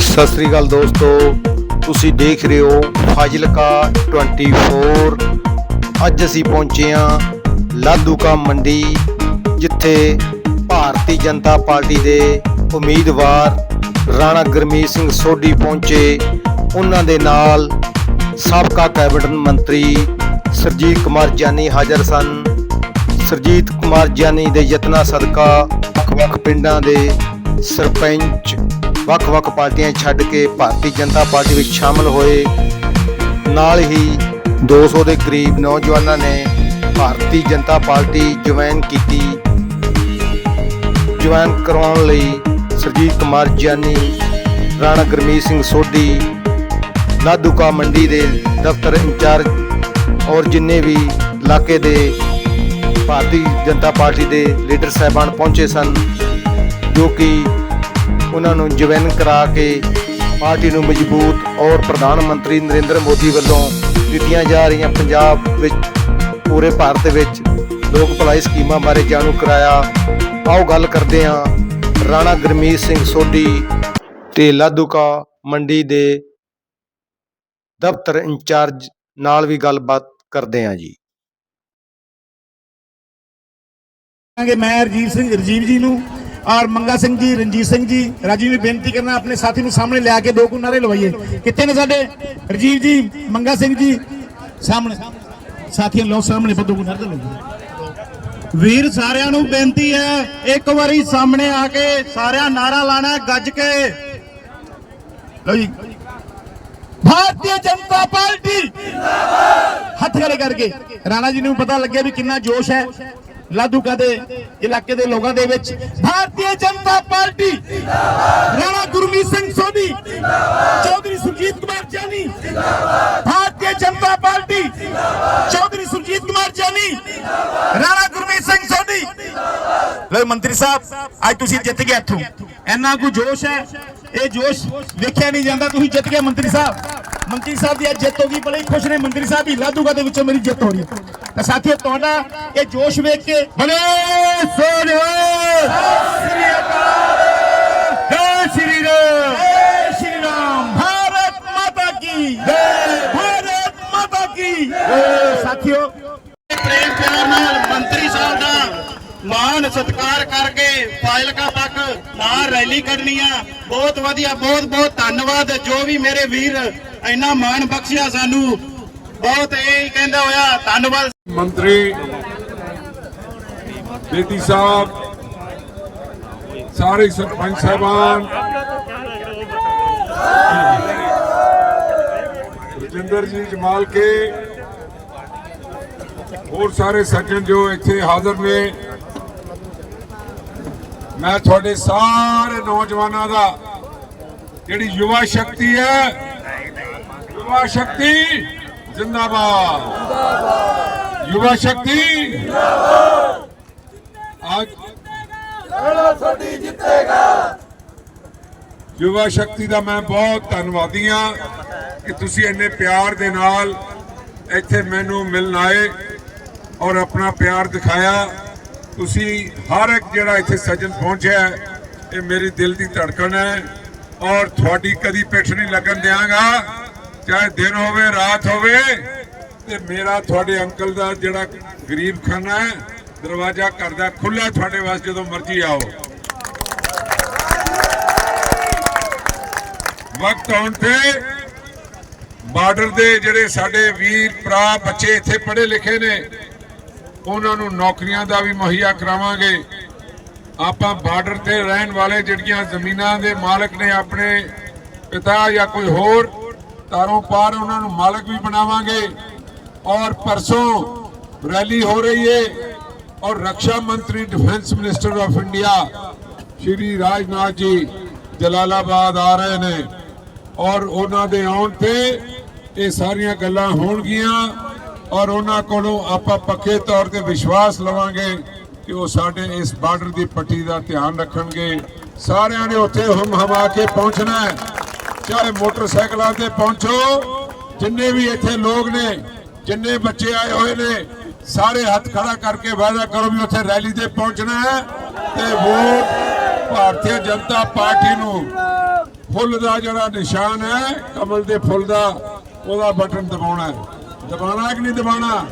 ਸਤਿ ਸ੍ਰੀ ਅਕਾਲ ਦੋਸਤੋ, ਤੁਸੀਂ ਦੇਖ ਰਹੇ ਹੋ ਫਾਜ਼ਿਲਕਾ 24 ਅੱਜ ਅਸੀਂ ਪਹੁੰਚੇ ਹਾਂ ਲਾਧੂਕਾ ਮੰਡੀ, ਜਿੱਥੇ ਭਾਰਤੀ ਜਨਤਾ ਪਾਰਟੀ ਦੇ ਉਮੀਦਵਾਰ ਰਾਣਾ ਗੁਰਮੀਤ ਸਿੰਘ ਸੋਢੀ ਪਹੁੰਚੇ। ਉਹਨਾਂ ਦੇ ਨਾਲ ਸਾਬਕਾ ਕੈਬਨਿਟ ਮੰਤਰੀ ਸਰਜੀਤ ਕੁਮਾਰ ਜਾਨੀ ਹਾਜ਼ਰ ਸਨ। ਸਰਜੀਤ ਕੁਮਾਰ ਜਾਨੀ ਦੇ ਯਤਨਾਂ ਸਦਕਾ ਵੱਖ-ਵੱਖ ਪਿੰਡਾਂ ਦੇ ਸਰਪੰਚ ਵੱਖ-ਵੱਖ ਪਾਰਟੀਆਂ ਛੱਡ ਕੇ ਭਾਰਤੀ ਜਨਤਾ ਪਾਰਟੀ ਵਿੱਚ ਸ਼ਾਮਲ ਹੋਏ। ਨਾਲ ਹੀ 200 ਦੇ ਕਰੀਬ ਨੌਜਵਾਨਾਂ ਨੇ ਭਾਰਤੀ ਜਨਤਾ ਪਾਰਟੀ ਜੁਆਇਨ ਕੀਤੀ। ਜੁਆਇਨ ਕਰਵਾਉਣ ਲਈ ਸਰਜੀਤ ਕੁਮਾਰ ਜਾਨੀ ਰਾਣਾ ਗੁਰਮੀਤ ਸਿੰਘ ਸੋਢੀ, ਨਾਦੂਕਾ ਮੰਡੀ ਦੇ ਦਫ਼ਤਰ ਇੰਚਾਰਜ ਔਰ ਜਿੰਨੇ ਵੀ ਇਲਾਕੇ ਦੇ ਭਾਰਤੀ ਜਨਤਾ ਪਾਰਟੀ ਦੇ ਲੀਡਰ ਸਾਹਿਬਾਨ ਪਹੁੰਚੇ ਸਨ, ਜੋ ਕਿ ਉਹਨਾਂ ਨੂੰ ਜੁਆਇਨ ਕਰਾ ਕੇ ਪਾਰਟੀ ਨੂੰ ਮਜ਼ਬੂਤ ਔਰ ਪ੍ਰਧਾਨ ਮੰਤਰੀ ਨਰਿੰਦਰ ਮੋਦੀ ਵੱਲੋਂ ਦਿੱਤੀਆਂ ਜਾ ਰਹੀਆਂ ਪੰਜਾਬ ਵਿੱਚ, ਪੂਰੇ ਭਾਰਤ ਵਿੱਚ ਲੋਕ ਭਲਾਈ ਸਕੀਮਾਂ ਬਾਰੇ ਜਾਣੂ ਕਰਾਇਆ। ਆਓ ਗੱਲ ਕਰਦੇ ਹਾਂ ਰਾਣਾ ਗੁਰਮੀਤ ਸਿੰਘ ਸੋਢੀ ਤੇ ਲਾਦੂਕਾ ਮੰਡੀ ਦੇ ਦਫ਼ਤਰ ਇੰਚਾਰਜ ਨਾਲ ਵੀ ਗੱਲਬਾਤ ਕਰਦੇ ਹਾਂ ਜੀ। ਕਰਾਂਗੇ ਮੈਂ ਰਜੀਵ ਸਿੰਘ ਰਜੀਵ ਜੀ ਨੂੰ। ਔਰ ਮੰਗਾ ਸਿੰਘ ਜੀ, ਰਣਜੀਤ ਸਿੰਘ ਜੀ ਰਾਜੀਵ ਨੂੰ ਬੇਨਤੀ ਕਰਨਾ, ਆਪਣੇ ਸਾਥੀ ਨੂੰ ਸਾਹਮਣੇ ਲਿਆ ਕੇ ਦੋ ਕੁ ਨਾਰੇ ਲਵਾਈਏ। ਕਿੱਥੇ ਨੇ ਸਾਡੇ? ਰਜੀਵ ਜੀ, ਮੰਗਾ ਸਿੰਘ ਜੀ, ਸਾਹਮਣੇ। ਸਾਥੀਆਂ ਲੋ ਸਾਹਮਣੇ ਦੋ ਕੁ ਨਾਰੇ ਲਵਾਈਏ। ਵੀਰ ਸਾਰਿਆਂ ਨੂੰ ਬੇਨਤੀ ਹੈ, ਇੱਕ ਵਾਰੀ ਸਾਹਮਣੇ ਆ ਕੇ ਸਾਰਿਆਂ ਨਾਰਾ ਲਾਣਾ, ਗੱਜ ਕੇ। ਲਓ ਜੀ। ਭਾਰਤੀ ਜਨਤਾ ਪਾਰਟੀ। ਹੱਥ ਖੜੇ ਕਰਕੇ। ਰਾਣਾ ਜੀ ਨੂੰ ਪਤਾ ਲੱਗਿਆ ਵੀ ਕਿੰਨਾ ਜੋਸ਼ ਹੈ। ਲਾਧੂਕਾ ਦੇ ਇਲਾਕੇ ਦੇ ਲੋਕਾਂ ਦੇ ਵਿੱਚ। ਭਾਰਤੀ ਜਨਤਾ ਪਾਰਟੀ। ਰਾਣਾ ਗੁਰਮੀਤ ਸਿੰਘ ਸੋਢੀ। ਚੌਧਰੀ ਸੁਰਜੀਤ ਕੁਮਾਰ ਜਾਨੀ। ਭਾਰਤੀ ਜਨਤਾ ਪਾਰਟੀ। ਚੌਧਰੀ ਸੁਰਜੀਤ ਕੁਮਾਰ ਜਾਨੀ। ਰਾਣਾ ਗੁਰਮੀਤ ਸਿੰਘ ਸੋਢੀ। ਲੋ ਮੰਤਰੀ ਸਾਹਿਬ, ਅੱਜ ਤੁਸੀਂ ਜਿੱਤ ਗਏ ਇੱਥੋਂ। ਇੰਨਾ ਕੁ ਜੋਸ਼ ਹੈ। ਇਹ ਜੋਸ਼ ਵੇਖਿਆ ਨਹੀਂ ਜਾਂਦਾ, ਤੁਸੀਂ ਜਿੱਤ ਗਏ ਮੰਤਰੀ ਸਾਹਿਬ। ਮੰਤਰੀ ਸਾਹਿਬ ਦੀ ਅੱਜ ਜਿੱਤ ਹੋ ਗਈ ਬੜੇ ਖੁਸ਼ ਨੇ ਮੰਤਰੀ ਸਾਹਿਬ ਹੀ ਲਾਧੂਗਾ ਦੇ ਵਿੱਚੋਂ ਮੇਰੀ ਜਿੱਤ ਹੋ ਰਹੀ ਹੈ। ਤਾਂ ਸਾਥੀਓ ਤੁਹਾਡਾ ਇਹ ਜੋਸ਼ ਵੇਖ ਕੇ ਬਲੇ ਸੋਨਿਓ ਸ੍ਰੀ ਅਕਾਲ ਜੈ ਸ਼੍ਰੀ ਰਾਮ। ਜੈ ਸ਼੍ਰੀ ਰਾਮ। ਭਾਰਤ ਮਾਤਾ ਕੀ। ਜੈ। ਭਾਰਤ ਮਾਤਾ ਕੀ। ਜੈ। ਸਾਥੀਓ ਪ੍ਰੇਮ ਪਿਆਰ ਨਾਲ ਮੰਤਰੀ ਸਾਹਿਬ ਦਾ ਮਾਨ ਸਤਿਕਾਰ ਕਰਕੇ ਫਾਜ਼ਿਲਕਾ ਤੱਕ ਨਾਲ ਰੈਲੀ ਕੱਢਣੀ ਆ। ਬਹੁਤ ਵਧੀਆ ਬਹੁਤ ਬਹੁਤ ਧੰਨਵਾਦ। ਜੋ ਵੀ ਮੇਰੇ ਵੀਰ ਇੰਨਾ ਮਾਣ ਬਖਸ਼ਿਆ ਸਾਨੂੰ। ਬਹੁਤ ਇਹ ਕਹਿੰਦਾ ਹੋਇਆ, ਧੰਨਵਾਦ। ਮੰਤਰੀ, ਬੇਦੀ ਸਾਹਿਬ, ਸਾਰੇ ਸਰਪੰਚ ਸਾਹਿਬਾਨ, ਰਜਿੰਦਰ ਜੀ, ਜਮਾਲ ਕੇ, ਹੋਰ ਸਾਰੇ ਸੱਜਣ ਜੋ ਇੱਥੇ ਹਾਜ਼ਰ ਨੇ। ਮੈਂ ਤੁਹਾਡੇ ਸਾਰੇ ਨੌਜਵਾਨਾਂ ਦਾ ਜਿਹੜੀ ਯੁਵਾ ਸ਼ਕਤੀ ਹੈ युवा शक्ति जिंदाबाद युवा शक्ति आज युवा शक्ति ਦਾ ਮੈਂ ਬਹੁਤ ਧੰਨਵਾਦੀ ਹਾਂ ਕਿ ਤੁਸੀਂ ਇੰਨੇ ਪਿਆਰ ਦੇ ਨਾਲ ਇੱਥੇ ਮੈਨੂੰ ਮਿਲਣ ਆਏ ਔਰ ਆਪਣਾ ਪਿਆਰ ਦਿਖਾਇਆ ਤੁਸੀਂ ਹਰ ਇੱਕ ਜਿਹੜਾ ਇੱਥੇ ਸੱਜਣ ਪਹੁੰਚਿਆ ਹੈ, ਇਹ ਮੇਰੀ ਦਿਲ ਦੀ ਧੜਕਣ ਹੈ ਔਰ ਤੁਹਾਡੀ ਕਦੀ ਪਿੱਠ ਨਹੀਂ ਲੱਗਣ ਦਿਆਂਗਾ ਚਾਹੇ ਦਿਨ ਹੋਵੇ, ਰਾਤ ਹੋਵੇ, ਤੇ ਮੇਰਾ ਤੁਹਾਡੇ ਅੰਕਲ ਦਾ ਜਿਹੜਾ ਗਰੀਬ ਖਾਨਾ ਹੈ, ਦਰਵਾਜ਼ਾ ਦਾ ਖੁੱਲਾ ਤੁਹਾਡੇ ਵਾਸਤੇ ਜਦੋਂ ਮਰਜ਼ੀ ਆਓ। ਵਕਤ ਆਉਣ ਤੇ ਬਾਰਡਰ ਦੇ ਜਿਹੜੇ ਸਾਡੇ ਵੀਰ ਭਰਾ, ਬੱਚੇ ਇੱਥੇ ਪੜ੍ਹੇ ਲਿਖੇ ਨੇ, ਉਹਨਾਂ ਨੂੰ ਨੌਕਰੀਆਂ ਦਾ ਵੀ ਮੁਹੱਈਆ ਕਰਾਵਾਂਗੇ। ਆਪਾਂ ਬਾਰਡਰ ਤੇ ਰਹਿਣ ਵਾਲੇ ਜਿਹੜੀਆਂ ਜ਼ਮੀਨਾਂ ਦੇ ਮਾਲਕ ਨੇ, ਆਪਣੇ ਪਿਤਾ ਜਾਂ ਕੋਈ ਹੋਰ ਤਾਰੋਂ ਪਾਰ ਉਹਨਾਂ ਨੂੰ ਮਾਲਕ ਵੀ ਬਣਾਵਾਂਗੇ ਔਰ ਪਰਸੋਂ ਰੈਲੀ ਹੋ ਰਹੀ ਹੈ ਔਰ ਰੱਖਿਆ ਮੰਤਰੀ defence minister of India Shri Rajnath ji Jalalabad ਆ ਰਹੇ ਨੇ ਔਰ ਉਹਨਾਂ ਦੇ ਆਉਣ ਤੇ ਇਹ ਸਾਰੀਆਂ ਗੱਲਾਂ ਹੋਣਗੀਆਂ ਔਰ ਉਹਨਾਂ ਕੋਲੋਂ ਆਪਾਂ ਪੱਕੇ ਤੌਰ ਤੇ ਵਿਸ਼ਵਾਸ ਲਵਾਂਗੇ ਕਿ ਉਹ ਸਾਡੇ ਇਸ ਬਾਰਡਰ ਦੀ ਪੱਟੀ ਦਾ ਧਿਆਨ ਰੱਖਣਗੇ। ਸਾਰਿਆਂ ਨੇ ਉੱਥੇ ਹਮ ਹਮਾ ਕੇ ਪਹੁੰਚਣਾ ਹੈ। ਚਾਹੇ ਮੋਟਰਸਾਈਕਲਾਂ ਤੇ ਪਹੁੰਚੋ ਜਿੰਨੇ ਵੀ ਇੱਥੇ ਲੋਕ ਨੇ ਜਿੰਨੇ ਬੱਚੇ ਆਏ ਹੋਏ ਨੇ ਸਾਰੇ ਹੱਥ ਖੜਾ ਕਰਕੇ ਵਾਅਦਾ ਕਰੋ ਵੀ ਉੱਥੇ ਰੈਲੀ ਤੇ ਪਹੁੰਚਣਾ ਹੈ ਤੇ ਵੋਟ ਭਾਰਤੀ ਜਨਤਾ ਪਾਰਟੀ ਨੂੰ ਫੁੱਲ ਦਾ ਜਿਹੜਾ ਨਿਸ਼ਾਨ ਹੈ ਕਮਲ ਦੇ ਫੁੱਲ ਦਾ ਉਹਦਾ ਬਟਨ ਦਬਾਉਣਾ ਹੈ। ਦਬਾਉਣਾ ਕਿ ਨਹੀਂ ਦਬਾਉਣਾ?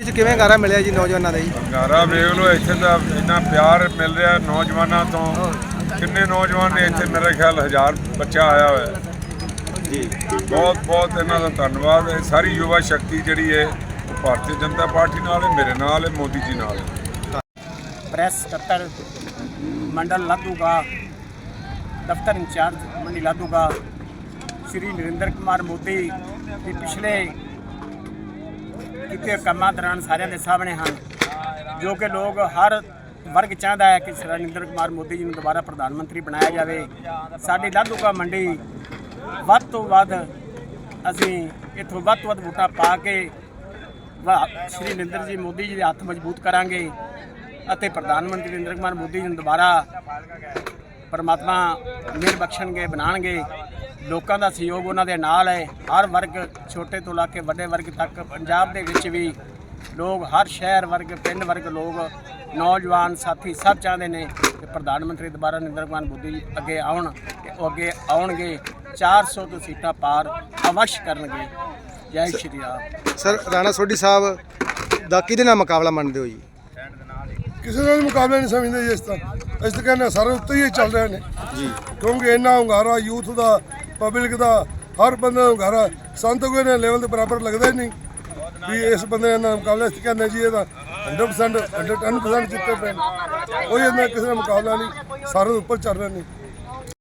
ਇਸ ਕਿਵੇਂ ਗਾਰਾ ਮਿਲਿਆ ਜੀ ਨੌਜਵਾਨਾਂ ਦਾ ਜੀ? ਘਾਰਾ ਵੇਖ ਲਓ ਇੱਥੇ ਤਾਂ ਇੰਨਾ ਪਿਆਰ ਮਿਲ ਰਿਹਾ ਨੌਜਵਾਨਾਂ ਤੋਂ। ਕਿੰਨੇ ਨੌਜਵਾਨ ਨੇ ਇੱਥੇ? ਮੇਰਾ ਖਿਆਲ ਹਜ਼ਾਰ ਬੱਚਾ ਆਇਆ ਹੋਇਆ ਹੈ। ਜੀ। ਬਹੁਤ ਬਹੁਤ ਇਹਨਾਂ ਦਾ ਧੰਨਵਾਦ ਹੈ। ਸਾਰੀ ਯੁਵਾ ਸ਼ਕਤੀ ਜਿਹੜੀ ਹੈ ਭਾਰਤੀ ਜਨਤਾ ਪਾਰਟੀ ਨਾਲ ਹੈ ਮੇਰੇ ਨਾਲ ਹੈ ਮੋਦੀ ਜੀ ਨਾਲ ਪ੍ਰੈਸ ਕਤਰ ਮੰਡਲ ਲਾਦੂਗਾ ਦਫ਼ਤਰ ਇੰਚਾਰਜ ਮੰਡੀ ਲਾਦੂਗਾ ਸ਼੍ਰੀ ਨਰਿੰਦਰ ਕੁਮਾਰ ਮੋਦੀ ਦੇ ਪਿਛਲੇ ਕਿਤੇ ਕੰਮਾਂ ਦੌਰਾਨ ਸਾਰਿਆਂ ਦੇ ਸਾਹਮਣੇ ਹਨ ਜੋ ਕਿ ਲੋਕ ਹਰ ਵਰਗ ਚਾਹੁੰਦਾ ਹੈ ਕਿ ਸ੍ਰੀ ਨਰਿੰਦਰ ਕੁਮਾਰ ਮੋਦੀ ਜੀ ਨੂੰ ਦੁਬਾਰਾ ਪ੍ਰਧਾਨ ਮੰਤਰੀ ਬਣਾਇਆ ਜਾਵੇ। ਸਾਡੀ ਲਾਧੂਕਾ ਮੰਡੀ ਵੱਧ ਤੋਂ ਵੱਧ ਅਸੀਂ ਇੱਥੋਂ ਵੱਧ ਤੋਂ ਵੱਧ ਵੋਟਾਂ ਪਾ ਕੇ ਵਾ- ਸ਼੍ਰੀ ਨਰਿੰਦਰ ਜੀ ਮੋਦੀ ਜੀ ਦੇ ਹੱਥ ਮਜ਼ਬੂਤ ਕਰਾਂਗੇ ਅਤੇ ਪ੍ਰਧਾਨ ਮੰਤਰੀ ਨਰਿੰਦਰ ਕੁਮਾਰ ਮੋਦੀ ਜੀ ਨੂੰ ਦੁਬਾਰਾ ਪਰਮਾਤਮਾ ਮਿਹਰ ਬਖਸ਼ਣਗੇ, ਬਣਾਉਣਗੇ। ਲੋਕਾਂ ਦਾ ਸਹਿਯੋਗ ਉਹਨਾਂ ਦੇ ਨਾਲ ਹੈ। ਹਰ ਵਰਗ ਛੋਟੇ ਤੋਂ ਲਾ ਕੇ ਵੱਡੇ ਵਰਗ ਤੱਕ ਪੰਜਾਬ ਦੇ ਵਿੱਚ ਵੀ ਲੋਕ, ਹਰ ਸ਼ਹਿਰ ਵਰਗ, ਪਿੰਡ ਵਰਗ ਲੋਕ ਨੌਜਵਾਨ ਸਾਥੀ ਸਭ ਚਾਹੁੰਦੇ ਨੇ ਕਿ ਪ੍ਰਧਾਨ ਮੰਤਰੀ ਦੁਬਾਰਾ ਨਰਿੰਦਰ ਕੁਮਾਰ ਮੋਦੀ ਜੀ ਅੱਗੇ ਆਉਣ ਤੇ ਉਹ ਅੱਗੇ ਆਉਣਗੇ। 400 ਤੋਂ ਸੀਟਾਂ ਪਾਰ ਅਵਸ਼ ਕਰਨਗੇ। ਜੈ ਸ਼੍ਰੀ ਰਾਮ ਸਰ ਰਾਣਾ ਸੋਢੀ ਸਾਹਿਬ ਦਾ ਕਿਹਦੇ ਨਾਲ ਮੁਕਾਬਲਾ ਮੰਨਦੇ ਹੋ ਜੀ? ਕਿਸੇ ਨਾਲ ਵੀ ਮੁਕਾਬਲਾ ਨਹੀਂ ਸਮਝਦੇ ਜੀ ਇਸ ਤਾਂ ਇਸ ਤਾਂ ਕਹਿੰਦੇ ਸਾਰੇ ਉੱਤੇ ਹੀ ਚੱਲ ਰਹੇ ਨੇ। ਜੀ। ਕਿਉਂਕਿ ਇੰਨਾ ਹੁੰਗਾਰਾ ਯੂਥ ਦਾ ਪਬਲਿਕ ਦਾ ਹਰ ਬੰਦੇ ਦਾ ਹੁੰਗਾਰਾ ਸੰਤ ਕੋਈ ਨੇ ਲੈਵਲ ਦੇ ਬਰਾਬਰ ਲੱਗਦਾ ਹੀ ਨਹੀਂ। ਵੀ ਇਸ ਬੰਦੇ ਨਾਲ ਮੁਕਾਬਲਾ ਇਸ ਕਹਿੰਦੇ ਜੀ ਇਹਦਾ 100% 110% ਜਿੱਤੇ ਪਏ ਕੋਈ ਇਹਨਾਂ ਕਿਸੇ ਨਾਲ ਮੁਕਾਬਲਾ ਨਹੀਂ, ਸਾਰੇ ਉੱਪਰ ਚੱਲ ਰਹੇ ਨੇ।